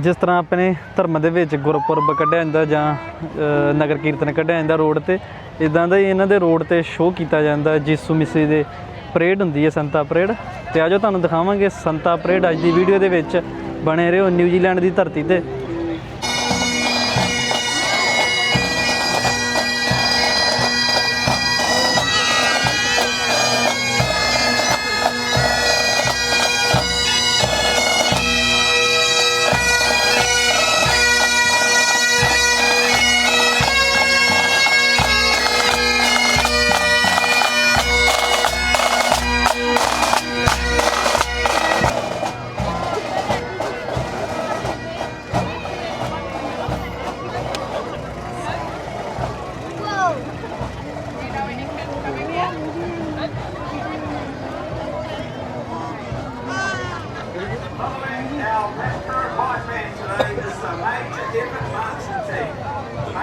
ਜਿਸ ਤਰ੍ਹਾਂ ਆਪਣੇ ਧਰਮ ਦੇ ਵਿੱਚ ਗੁਰਪੁਰਬ ਕੱਢਿਆ ਜਾਂਦਾ ਜਾਂ ਨਗਰ ਕੀਰਤਨ ਕੱਢਿਆ ਜਾਂਦਾ ਰੋਡ ਤੇ ਇਦਾਂ ਦਾ ਹੀ ਇਹਨਾਂ ਦੇ ਰੋਡ ਤੇ ਸ਼ੋਅ ਕੀਤਾ ਜਾਂਦਾ, ਜਿਸੂ ਮਿਸੀ ਦੇ ਪਰੇਡ ਹੁੰਦੀ ਹੈ ਸੰਤਾ ਪਰੇਡ ਤੇ ਆਜੋ ਤੁਹਾਨੂੰ ਦਿਖਾਵਾਂਗੇ ਸੰਤਾ ਪਰੇਡ ਅੱਜ ਦੀ ਵੀਡੀਓ ਦੇ ਵਿੱਚ ਬਣੇ ਰਹੋ ਨਿਊਜ਼ੀਲੈਂਡ ਦੀ ਧਰਤੀ ਤੇ।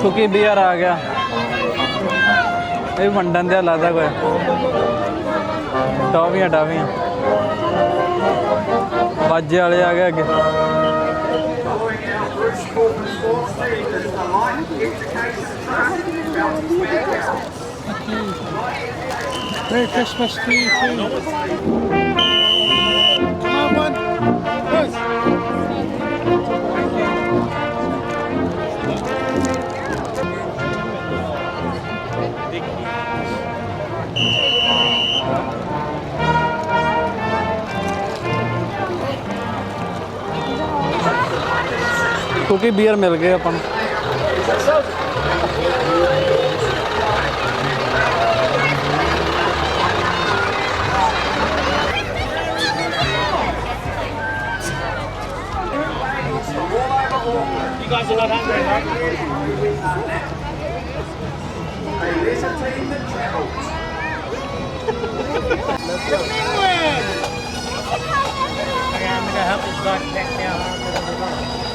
ਕਿਉਂਕਿ ਬੀਅਰ ਆ ਗਿਆ ਇਹ ਵੰਡਣ ਦੇ ਲਾਦਾ ਕੋਈ ਟਾਵੀਆਂ ਟਾਵੀਆਂ ਬਾਜੇ ਵਾਲੇ ਆ ਗਏ ਅੱਗੇ Merry Christmas to you too. ਕਿਉਂਕਿ ਬੀਅਰ ਮਿਲ ਗਏ ਆਪਾਂ ਨੂੰ A leisure team that travels. Okay, I'm gonna help this guy back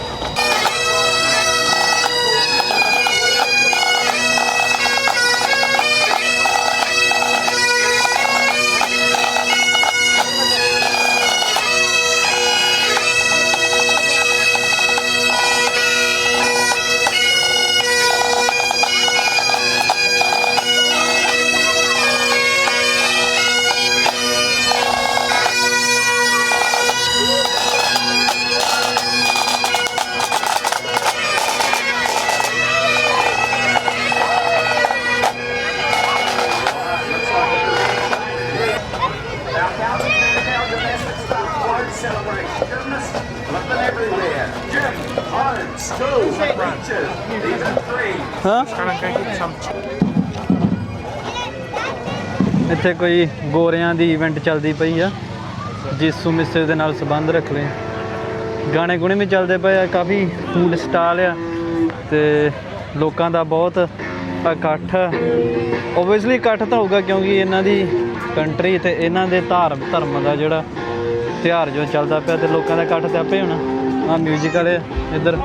Staff won't celebrate gymnast everywhere. Gym, home, school, beaches, even free. ਹਾਂ ਇੱਥੇ ਕੋਈ ਗੋਰਿਆਂ ਦੀ ਇਵੈਂਟ ਚੱਲਦੀ ਪਈ ਆ ਜਿਸੂ ਮਿਸੇ ਦੇ ਨਾਲ ਸੰਬੰਧ ਰੱਖਦੇ ਗਾਣੇ ਗੁਣੇ ਵੀ ਚੱਲਦੇ ਪਏ ਆ ਕਾਫੀ ਫੂਡ ਸਟਾਲ ਆ ਤੇ ਲੋਕਾਂ ਦਾ ਬਹੁਤ ਇਕੱਠ ਓਬਵੀਅਸਲੀ ਇਕੱਠ ਤਾਂ ਹੋਊਗਾ ਕਿਉਂਕਿ ਇਹਨਾਂ ਦੀ ਕੰਟਰੀ ਤੇ ਇਹਨਾਂ ਦੇ ਧਾਰਮ ਧਰਮ ਦਾ ਜਿਹੜਾ ਤਿਉਹਾਰ ਜੋ ਚੱਲਦਾ ਪਿਆ ਤੇ ਲੋਕਾਂ ਦਾ ਇਕੱਠ ਤੇ ਆਪੇ ਹੋਣਾ। ਆ ਮਿਊਜ਼ਿਕ ਵਾਲੇ ਇੱਧਰ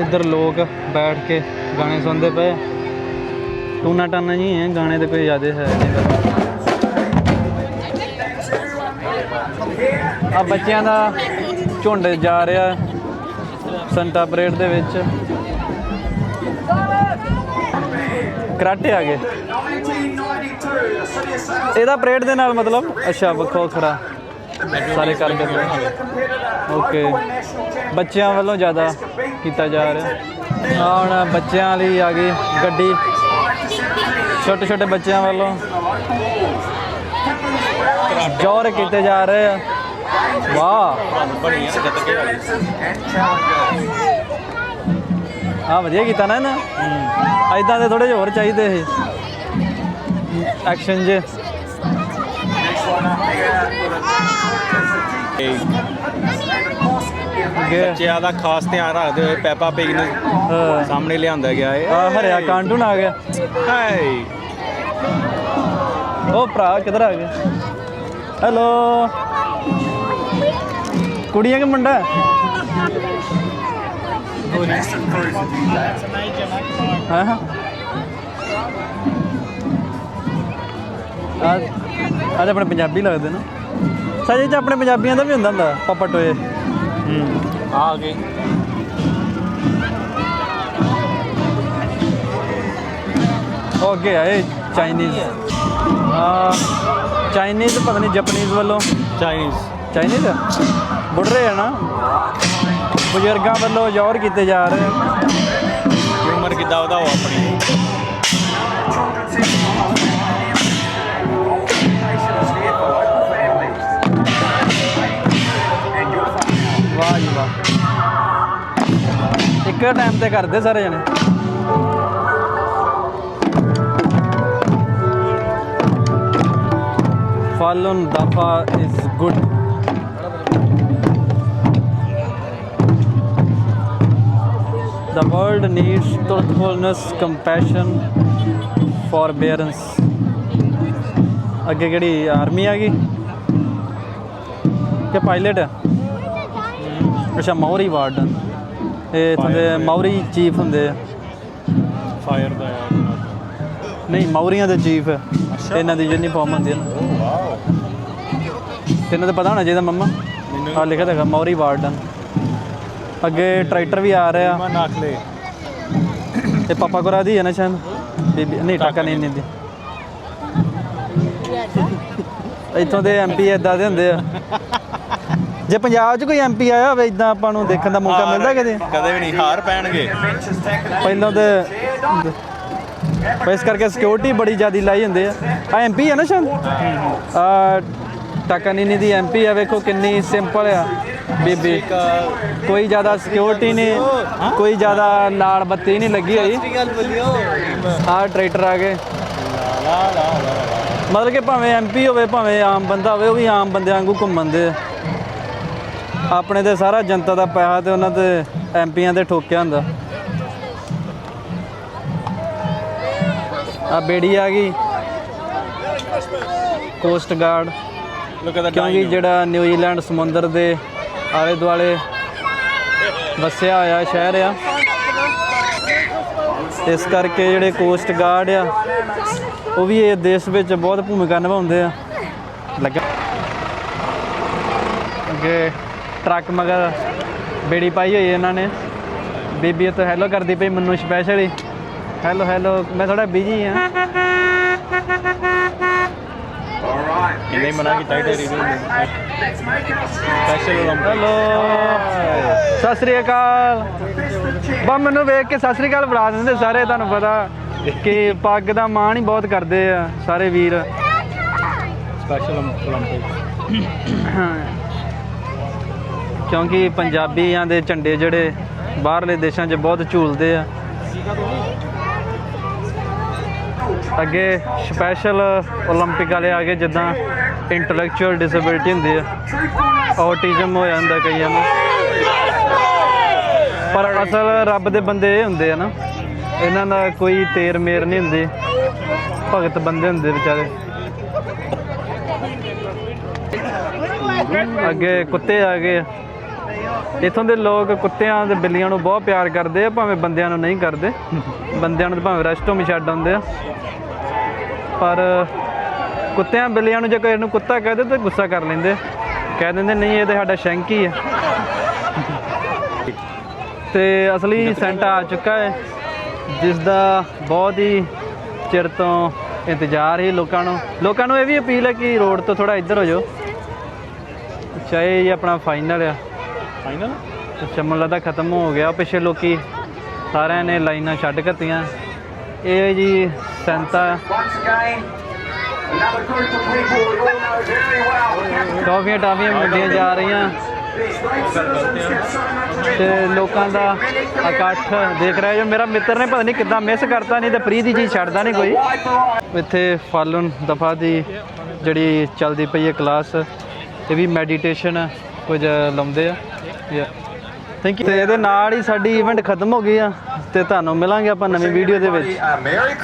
ਇੱਧਰ ਲੋਕ ਬੈਠ ਕੇ ਗਾਣੇ ਸੁਣਦੇ ਪਏ। ਟੂਨਾ ਟਾਨਾ ਜੀ ਹੈ, ਗਾਣੇ ਤੇ ਕੋਈ ਜ਼ਿਆਦਾ ਹੈ ਨਹੀਂ। ਆ ਬੱਚਿਆਂ ਦਾ ਝੁੰਡ ਜਾ ਰਿਹਾ ਸੰਤਾ ਪਰੇਡ ਦੇ ਵਿੱਚ। ਕਰਾਟੇ ਆ ਗਏ। ਇਹਦਾ ਪਰੇਡ ਦੇ ਨਾਲ ਮਤਲਬ ਅੱਛਾ ਵੱਖੋ ਖਰਾ ਸਾਰੇ ਕਰਕੇ competitor, ਓਕੇ. ਬੱਚਿਆਂ ਵੱਲੋਂ ਜ਼ਿਆਦਾ ਕੀਤਾ ਜਾ ਰਿਹਾ। ਆ ਹੁਣ ਬੱਚਿਆਂ ਲਈ ਆ ਗਈ ਗੱਡੀ। ਛੋਟੇ ਛੋਟੇ ਬੱਚਿਆਂ ਵੱਲੋਂ ਜੋਰ ਕੀਤੇ ਜਾ ਰਹੇ ਆ। ਵਾਹ. ਆ ਵਧੀਆ ਕੀਤਾ ਨਾ ਇਹਨਾਂ। ਐਦਾਂ ਦੇ ਥੋੜੇ ਜਿਹੇ ਹੋਰ ਚਾਹੀਦੇ ਸੀ। ਐਕਸ਼ਨ ਜੇ। ਅੱਗੇ ਬੱਚਿਆਂ ਦਾ ਖਾਸ ਧਿਆਨ ਰੱਖਦੇ ਹੋਏ ਪੈਪਾ ਪਿਗ ਨੂੰ ਸਾਹਮਣੇ ਲਿਆਂਦਾ ਗਿਆ ਹੈ ਆ ਹਰਿਆ ਕਾਂਟੂਨ ਆ ਗਿਆ। ਹਾਏ। ਉਹ ਭਰਾ ਕਿੱਧਰ ਆ ਗਿਆ? ਹੈਲੋ। ਕੁੜੀਆਂ ਕਿ ਮੁੰਡਾ. ਹਾਂ। ਹਾਂ? ਤਾਂ ਆਪਣੇ ਪੰਜਾਬੀ ਲੱਗਦੇ ਨਾ। ਸਜੇ ਚ ਆਪਣੇ ਪੰਜਾਬੀਆਂ ਦਾ ਵੀ ਹੁੰਦਾ ਹੁੰਦਾ ਪਾਪਾ ਟੋਏ। ਆ ਗਏ। ਉਹ ਅੱਗੇ ਆਏ ਚਾਈਨੀਜ਼ ਆ ਚਾਈਨੀਜ਼ ਪਤਾ ਨਹੀਂ ਜਾਪਨੀਜ਼ ਵੱਲੋਂ। ਚਾਈਨੀਜ਼ ਚਾਈਨੀਜ਼ ਬੁੜ ਰਹੇ ਆ ਨਾ। ਬਜ਼ੁਰਗਾਂ ਵੱਲੋਂ ਜ਼ੋਰ ਕੀਤੇ ਜਾ ਰਹੇ। ਉਮਰ ਕਿੱਦਾਂ ਵਧਾਓ ਆਪਣੀ? ਵਾਹ ਜੀ ਵਾਹ ਇੱਕ ਟਾਈਮ ਤੇ ਕਰਦੇ ਸਾਰੇ ਜਣੇ Falun Dafa is good The world needs truthfulness, compassion, forbearance. ਅੱਗੇ ਕਿਹੜੀ ਆਰਮੀ ਆ ਗਈ ਕਿ ਪਾਇਲਟ ਆ ਅੱਛਾ ਮੌਰੀ ਵਾਰਡਨ ਇਹ ਇੱਥੋਂ ਦੇ ਮੌਰੀ ਚੀਫ ਹੁੰਦੇ ਆ। ਫਾਇਰ ਦਾ ਯਾਰ ਨਹੀਂ ਮੌਰੀਆਂ ਦੇ ਚੀਫ। ਇਹਨਾਂ ਦੀ ਯੂਨੀਫਾਰਮ ਹੁੰਦੀ ਹੈ ਨਾ ਵਾਓ। ਤੈਨੂੰ ਤਾਂ ਪਤਾ ਹੋਣਾ ਚਾਹੀਦਾ ਮੰਮਾ। ਆ ਲਿਖਿਆ ਹੈਗਾ ਮੌਰੀ ਵਾਰਡਨ ਅੱਗੇ ਟਰੈਕਟਰ ਵੀ ਆ ਰਿਹਾ। ਮਾ ਨਾਖਲੇ ਤੇ ਪਾਪਾ ਕੋਲ ਦੀ ਹੈ ਨਾ ਸ਼ਾਇਦ? ਬੀਬੀ ਨਹੀਂ ਟਾਕਾ ਨਹੀਂ ਨਹੀਂ। ਦੀ। ਇੱਥੋਂ ਦੇ ਐਮਪੀ ਇਦਾਂ ਦੇ ਹੁੰਦੇ ਆ। ਜੇ ਪੰਜਾਬ 'ਚ ਕੋਈ ਐਮਪੀ ਆਇਆ ਹੋਵੇ ਇਦਾਂ ਆਪਾਂ ਨੂੰ ਦੇਖਣ ਦਾ ਮੌਕਾ ਮਿਲਦਾ ਕਦੇ ਕਦੇ ਵੀ ਨਹੀਂ ਹਾਰ ਪੈਣਗੇ। ਪਹਿਲਾਂ ਤੇ ਇਸ ਕਰਕੇ ਸਿਕਿਉਰਿਟੀ ਬੜੀ ਜ਼ਿਆਦੀ ਲਾਈ ਹੁੰਦੇ ਆ। ਆ ਐਮਪੀ ਆ ਨਾ ਸ਼ਾਇਦ? ਆ ਟਾਕਾਨੀਨੀ ਦੀ ਐਮਪੀ ਆ ਵੇਖੋ ਕਿੰਨੀ ਸਿੰਪਲ ਆ। ਬੀਬੀ ਕੋਈ ਜ਼ਿਆਦਾ ਸਿਕਿਉਰਿਟੀ ਨਹੀਂ ਕੋਈ ਜ਼ਿਆਦਾ ਲਾਲ ਬੱਤੀ ਨਹੀਂ ਲੱਗੀ ਹੋਈ। ਆ ਟਰੈਕਟਰ ਆ ਗਏ। ਮਤਲਬ ਕਿ ਭਾਵੇਂ ਐਮਪੀ ਹੋਵੇ ਭਾਵੇਂ ਆਮ ਬੰਦਾ ਹੋਵੇ ਉਹ ਵੀ ਆਮ ਬੰਦਿਆਂ ਵਾਂਗੂ ਘੁੰਮਣ ਦੇ ਆ। ਆਪਣੇ ਤੇ ਸਾਰਾ ਜਨਤਾ ਦਾ ਪੈਸਾ ਤੇ ਉਹਨਾਂ ਤੇ ਐਮਪੀਆਂ ਤੇ ਠੋਕਿਆ ਹੁੰਦਾ। ਆ ਬੇੜੀ ਆ ਗਈ। ਕੋਸਟ ਗਾਰਡ ਕਿਉਂਕਿ ਜਿਹੜਾ ਨਿਊਜ਼ੀਲੈਂਡ ਸਮੁੰਦਰ ਦੇ ਆਲੇ ਦੁਆਲੇ ਵਸਿਆ ਹੋਇਆ ਸ਼ਹਿਰ ਆ। ਇਸ ਕਰਕੇ ਜਿਹੜੇ ਕੋਸਟ ਗਾਰਡ ਆ ਉਹ ਵੀ ਇਹ ਦੇਸ਼ ਵਿੱਚ ਬਹੁਤ ਭੂਮਿਕਾ ਨਿਭਾਉਂਦੇ ਆ। ਲੱਗਾ ਅੱਗੇ ਟਰੱਕ ਮਗਰ ਬੇੜੀ ਪਾਈ ਹੋਈ ਇਹਨਾਂ ਨੇ। ਬੀਬੀ ਤੋਂ ਹੈਲੋ ਕਰਦੀ ਪਈ ਮੈਨੂੰ ਸਪੈਸ਼ਲੀ ਹੈਲੋ ਹੈਲੋ ਮੈਂ ਥੋੜਾ ਬਿਜ਼ੀ ਆ ਇਹਨੇ ਮਨਾ ਕੀਤਾ ਹੈਲੋ ਸਤਿ ਸ੍ਰੀ ਅਕਾਲ। ਬਾ ਮੈਨੂੰ ਵੇਖ ਕੇ ਸਤਿ ਸ੍ਰੀ ਅਕਾਲ ਬੁਲਾ ਦਿੰਦੇ ਸਾਰੇ ਤੁਹਾਨੂੰ ਪਤਾ ਕਿ ਪੱਗ ਦਾ ਮਾਣ ਹੀ ਬਹੁਤ ਕਰਦੇ ਆ ਸਾਰੇ ਵੀਰ। ਸਪੈਸ਼ਲ ਹਾਂ। ਕਿਉਂਕਿ ਪੰਜਾਬੀਆਂ ਦੇ ਝੰਡੇ ਜਿਹੜੇ ਬਾਹਰਲੇ ਦੇਸ਼ਾਂ 'ਚ ਬਹੁਤ ਝੂਲਦੇ ਆ ਅੱਗੇ ਸਪੈਸ਼ਲ 올림픽 ਵਾਲੇ ਆ ਗਏ ਜਿੱਦਾਂ ਇੰਟੈਲੈਕਚੁਅਲ ਡਿਸੇਬਿਲਟੀ ਹੁੰਦੀ ਆ ਆਟਿਜ਼ਮ ਹੋ ਜਾਂਦਾ ਕਈਆਂ ਨੂੰ ਪਰ ਅਸਲ ਰੱਬ ਦੇ ਬੰਦੇ ਇਹ ਹੁੰਦੇ ਆ ਨਾ ਇਹਨਾਂ ਦਾ ਕੋਈ ਤੇਰ ਮੇਰ ਨਹੀਂ ਹੁੰਦੀ ਭਗਤ ਬੰਦੇ ਹੁੰਦੇ ਵਿਚਾਰੇ ਅੱਗੇ ਕੁੱਤੇ ਆ ਗਏ ਇੱਥੋਂ ਦੇ ਲੋਕ ਕੁੱਤਿਆਂ ਤੇ ਬਿੱਲੀਆਂ ਨੂੰ ਬਹੁਤ ਪਿਆਰ ਕਰਦੇ ਆ, ਭਾਵੇਂ ਬੰਦਿਆਂ ਨੂੰ ਨਹੀਂ ਕਰਦੇ। ਬੰਦਿਆਂ ਨੂੰ ਤਾਂ ਭਾਵੇਂ ਰੈਸਟੋਂ ਵੀ ਛੱਡ ਆਉਂਦੇ ਆ। ਪਰ ਕੁੱਤਿਆਂ, ਬਿੱਲੀਆਂ ਨੂੰ ਜੇ ਕੋਈ ਇਹਨੂੰ ਕੁੱਤਾ ਕਹਦੇ ਤਾਂ ਗੁੱਸਾ ਕਰ ਲੈਂਦੇ। ਕਹਿ ਦਿੰਦੇ, ਨਹੀਂ, ਇਹ ਤਾਂ ਸਾਡਾ ਸ਼ੈਂਕੀ ਆ। ਤੇ ਅਸਲੀ ਸੈਂਟਾ ਆ ਚੁੱਕਾ ਹੈ, ਜਿਸ ਦਾ ਬਹੁਤ ਹੀ ਚਿਰ ਤੋਂ ਇੰਤਜ਼ਾਰ ਹੀ ਲੋਕਾਂ ਨੂੰ। ਲੋਕਾਂ ਨੂੰ ਇਹ ਵੀ ਅਪੀਲ ਹੈ ਕਿ ਰੋਡ ਤੋਂ ਥੋੜਾ ਇੱਧਰ ਹੋ ਜਾਓ। ਚਾਹੇ ਇਹ ਜੀ ਆਪਣਾ ਫਾਈਨਲ ਆ। ਫਾਈਨਲ ਅੱਛਾ ਮੈਨੂੰ ਲੱਗਦਾ ਖਤਮ ਹੋ ਗਿਆ ਪਿੱਛੇ ਲੋਕੀ ਸਾਰਿਆਂ ਨੇ ਲਾਈਨਾਂ ਛੱਡ ਘੱਤੀਆਂ ਇਹ ਜੀ ਸੈਂਤਾ. ਟੌਫੀਆਂ ਟਾਫੀਆਂ ਵੰਡੀਆਂ ਜਾ ਰਹੀਆਂ. ਤੇ ਲੋਕਾਂ ਦਾ ਇਕੱਠ ਦੇਖ ਰਹੇ ਜੋ ਮੇਰਾ ਮਿੱਤਰ ਨੇ ਪਤਾ ਨਹੀਂ ਕਿੱਦਾਂ ਮਿਸ ਕਰਤਾ ਨਹੀਂ ਤੇ ਫ੍ਰੀ ਦੀ ਚੀਜ਼ ਛੱਡਦਾ ਨਹੀਂ ਕੋਈ. ਇੱਥੇ ਫਾਲਨ ਦਫਾ ਦੀ ਜਿਹੜੀ ਚੱਲਦੀ ਪਈ ਹੈ ਕਲਾਸ ਇਹ ਵੀ ਮੈਡੀਟੇਸ਼ਨ ਕੁਝ ਲਾਉਂਦੇ ਆ ਥੈਂਕ ਯੂ ਤੇ ਇਹਦੇ ਨਾਲ ਹੀ ਸਾਡੀ ਇਵੈਂਟ ਖਤਮ ਹੋ ਗਈ ਆ, ਤੇ ਤੁਹਾਨੂੰ ਮਿਲਾਂਗੇ ਆਪਾਂ ਨਵੀਂ ਵੀਡੀਓ ਦੇ ਵਿੱਚ। A Merry